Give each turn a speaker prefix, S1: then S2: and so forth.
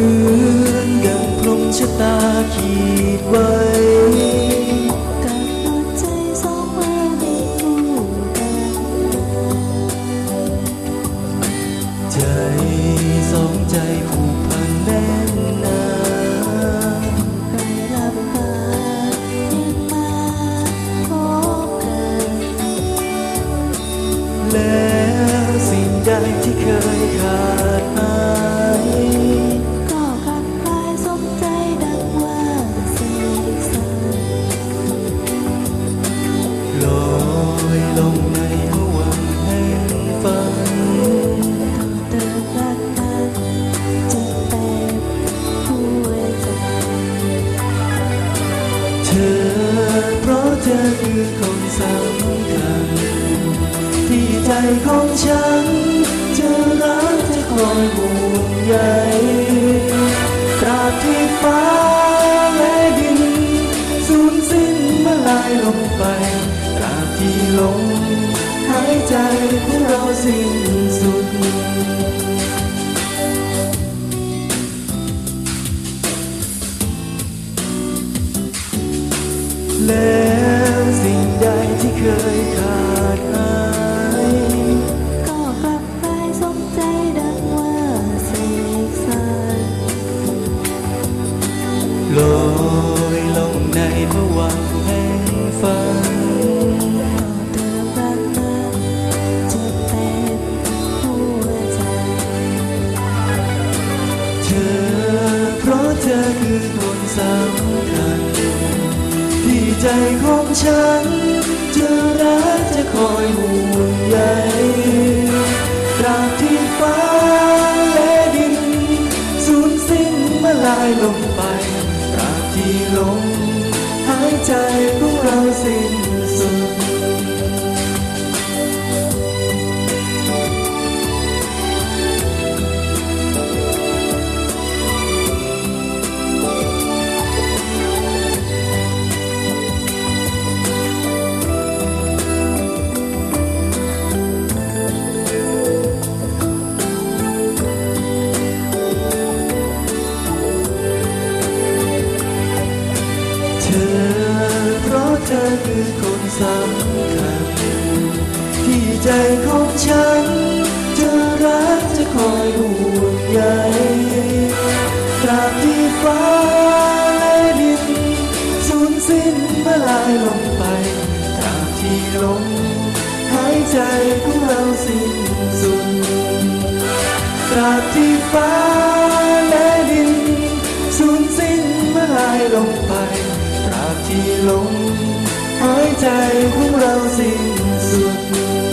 S1: มือนดังพรมชะตาขีดไว้
S2: กับหัวใจสองเราได้คู่กัน
S1: ใจสองใจผูกพันแน่นหนา
S2: ใครรับตายังมาพบกัน
S1: แล้วสิ่งใดที่เคยขาด สำคัญที่ใจของฉัน จะรักจะคอยห่วงใยตราบที่ฟ้าและดิน สูญสิ้นเมื่อลายลงไปตราบที่ลมหายใจของเราสิ้นสุดแล้ว ลอยลงในผวังแห่งฝัน
S2: เธอรักนั้นจะเป็นหัวใจ
S1: เธอเพราะเธอคือคนสำคัญที่ใจของฉันจะรักจะคอยห่วงใยตราบที่ฟ้าและดินสูญสิ้นมื่อลายลง ลมหายใจ อคือคนสำคัญ ที่ใจของฉัน จะรักจะคอยห่วงใยตราบที่ฟ้าและดินสูญสิ้นเมื่อลายลงไปตราบที่ลมหายใจของเราสิ้นสุดตราบที่ฟ้าและดินสูญสิ้นเมื่อลายลงไปตราบที่ลมายใจของเราสิ้นสุด